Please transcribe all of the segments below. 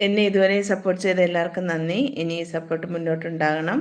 എന്നെ ഇതുവരെ സപ്പോർട്ട് ചെയ്ത എല്ലാവർക്കും നന്ദി. ഇനി സപ്പോർട്ട് മുന്നോട്ടുണ്ടാകണം.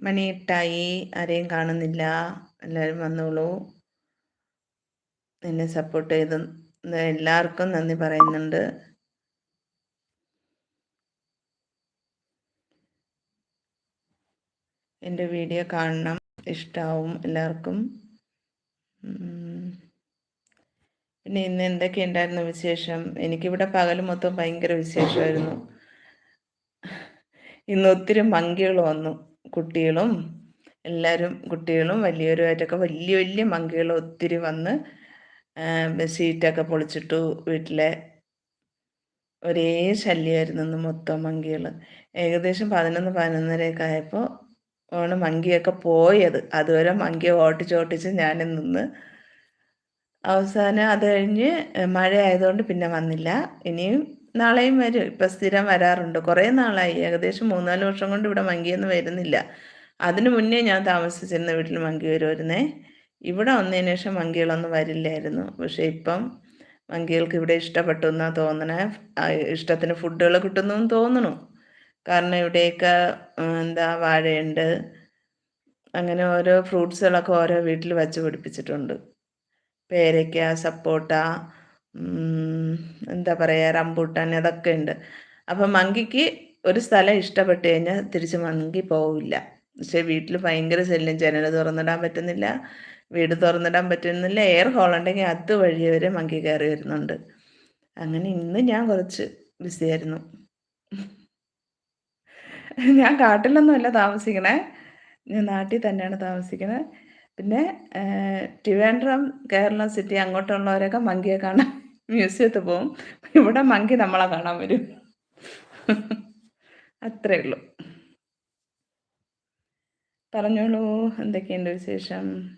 മണിയിട്ടായി ആരെയും കാണുന്നില്ല. എല്ലാവരും വന്നോളൂ. എന്നെ സപ്പോർട്ട് ചെയ്ത് എല്ലാവർക്കും നന്ദി പറയുന്നുണ്ട്. എന്റെ വീഡിയോ കാണണം. ഇഷ്ടാവും എല്ലാവർക്കും. പിന്നെ ഇന്ന് എന്തൊക്കെ ഉണ്ടായിരുന്നു വിശേഷം? എനിക്കിവിടെ പകൽ മൊത്തം ഭയങ്കര വിശേഷമായിരുന്നു. ഇന്ന് ഒത്തിരി മങ്കികൾ വന്നു. കുട്ടികളും എല്ലാവരും കുട്ടികളും വലിയവരുമായിട്ടൊക്കെ വലിയ വലിയ മങ്കികൾ ഒത്തിരി വന്ന് സീറ്റൊക്കെ പൊളിച്ചിട്ടു വീട്ടിലെ ഒരേ ശല്യമായിരുന്നു മൊത്തം മങ്കികൾ. ഏകദേശം പതിനൊന്ന് പതിനൊന്നരയൊക്കെ ആയപ്പോൾ ആണ് മങ്കിയൊക്കെ പോയത്. അതുവരെ മങ്കിയെ ഓട്ടിച്ച് ഞാൻ നിന്ന്. അവസാനം അത് കഴിഞ്ഞ് മഴ ആയതുകൊണ്ട് പിന്നെ വന്നില്ല. ഇനിയും നാളെയും വരും. ഇപ്പം സ്ഥിരം വരാറുണ്ട്. കുറേ നാളായി. ഏകദേശം മൂന്നാൽ വർഷം കൊണ്ട് ഇവിടെ മങ്കിയൊന്നും വരുന്നില്ല. അതിനു മുന്നേ ഞാൻ താമസിച്ചിരുന്ന വീട്ടിൽ മങ്കി വരുമായിരുന്നേ. ഇവിടെ വന്നതിന് ശേഷം മങ്കികളൊന്നും വരില്ലായിരുന്നു. പക്ഷേ ഇപ്പം മങ്കികൾക്ക് ഇവിടെ ഇഷ്ടപ്പെട്ടു എന്നാണ് തോന്നണേ. ഇഷ്ടത്തിന് ഫുഡുകൾ കിട്ടുന്നു തോന്നണു. കാരണം ഇവിടെയൊക്കെ എന്താ വാഴയുണ്ട്. അങ്ങനെ ഓരോ ഫ്രൂട്ട്സുകളൊക്കെ ഓരോ വീട്ടിൽ വച്ച് പിടിപ്പിച്ചിട്ടുണ്ട്. പേരയ്ക്ക സപ്പോട്ട എന്താ പറയുക റംബൂട്ടാൻ അതൊക്കെ ഉണ്ട്. അപ്പം മങ്കിക്ക് ഒരു സ്ഥലം ഇഷ്ടപ്പെട്ട് കഴിഞ്ഞാൽ തിരിച്ച് മങ്കി പോവില്ല. പക്ഷേ വീട്ടിൽ ഭയങ്കര ശല്യം ജനൽ തുറന്നിടാൻ പറ്റുന്നില്ല വീട് തുറന്നിടാൻ പറ്റുന്നില്ല എയർ ഹോൾ ഉണ്ടെങ്കിൽ അത് വഴി വരെ മങ്കി കയറി വരുന്നുണ്ട്. അങ്ങനെ ഇന്ന് ഞാൻ കുറച്ച് ബിസിയായിരുന്നു ഞാൻ കാട്ടിലൊന്നുമല്ല താമസിക്കണേ. ഞാൻ നാട്ടിൽ തന്നെയാണ് താമസിക്കുന്നത് പിന്നെ ട്രിവാൻഡ്രം കേരള സിറ്റി അങ്ങോട്ടുള്ളവരൊക്കെ മങ്കിയെ കാണാൻ മ്യൂസിയത്തിൽ പോവും ഇവിടെ മങ്കി നമ്മളെ കാണാൻ വരും. അത്രേ ഉള്ളൂ. പറഞ്ഞോളൂ എന്തൊക്കെയുണ്ട് വിശേഷം?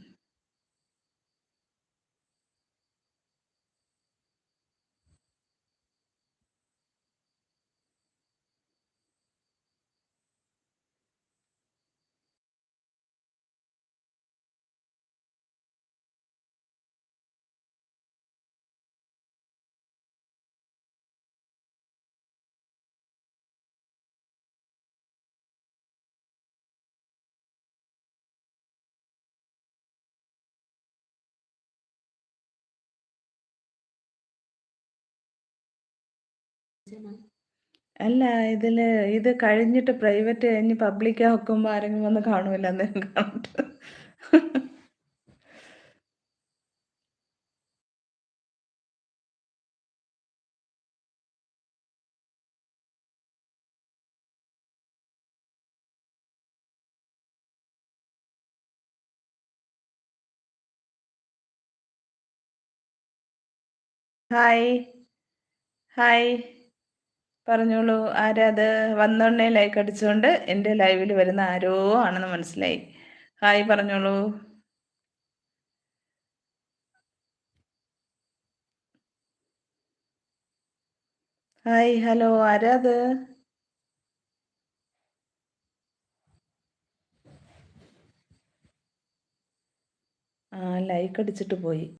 അല്ല ഇതിൽ ഇത് കഴിഞ്ഞിട്ട് പ്രൈവറ്റ് കഴിഞ്ഞ് പബ്ലിക് ആക്കുമ്പോ ആരെങ്കിലും വന്ന് കാണുമല്ലോ അന്നേരം കണ്ടിട്ട്. ഹായ്. ഹായ്. പറഞ്ഞോളൂ ആരാത് വന്നോണ്ടേ ലൈക്ക് അടിച്ചുകൊണ്ട് എന്റെ ലൈവിൽ വരുന്ന ആരോ ആണെന്ന് മനസ്സിലായി. ഹായ് പറഞ്ഞോളൂ. ഹായ് ഹലോ ആരാത് ആ ലൈക്ക് അടിച്ചിട്ട് പോയി.